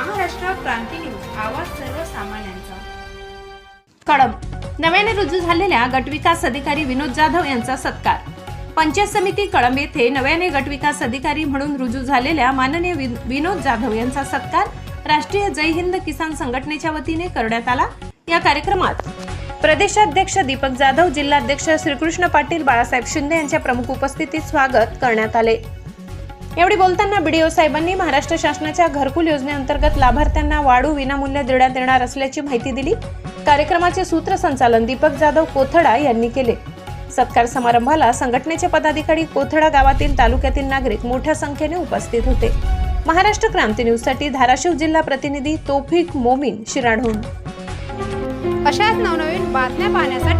क्रांती news आवाज सर्वसामान्यांचा. कळंब. नव्याने रुजू झालेल्या गटविकास अधिकारी विनोद जाधव यांचा सत्कार. पंचायत समिती कळंब येथे नव्याने गटविकास अधिकारी म्हणून रुजू झालेल्या माननीय वि- विनोद जाधव यांचा सत्कार राष्ट्रीय जय हिंद किसान संघटनेच्या वतीने करण्यात आला. या कार्यक्रमात प्रदेशाध्यक्ष दीपक जाधव जिल्हाध्यक्ष श्रीकृष्ण पाटील बाळासाहेब शिंदे यांच्या प्रमुख उपस्थितीत स्वागत करण्यात आले. यावेळी बोलताना बीडीओ साहेबांनी महाराष्ट्र शासनाच्या घरकुल योजनेअंतर्गत लाभार्थ्यांना वाढू विनामूल्य देण्यात येणार असल्याची माहिती दिली. कार्यक्रमाचे सूत्रसंचालन दीपक जाधव कोथडा यांनी केले. सत्कार समारंभाला संघटनेचे पदाधिकारी कोथडा गावातील तालुक्यातील नागरिक मोठ्या संख्येने उपस्थित होते. महाराष्ट्र क्रांती न्यूजसाठी धाराशिव जिल्हा प्रतिनिधी तोफिक मोमीन शिराढोण अशाच नवनवीन बातम्या पाहण्यासाठी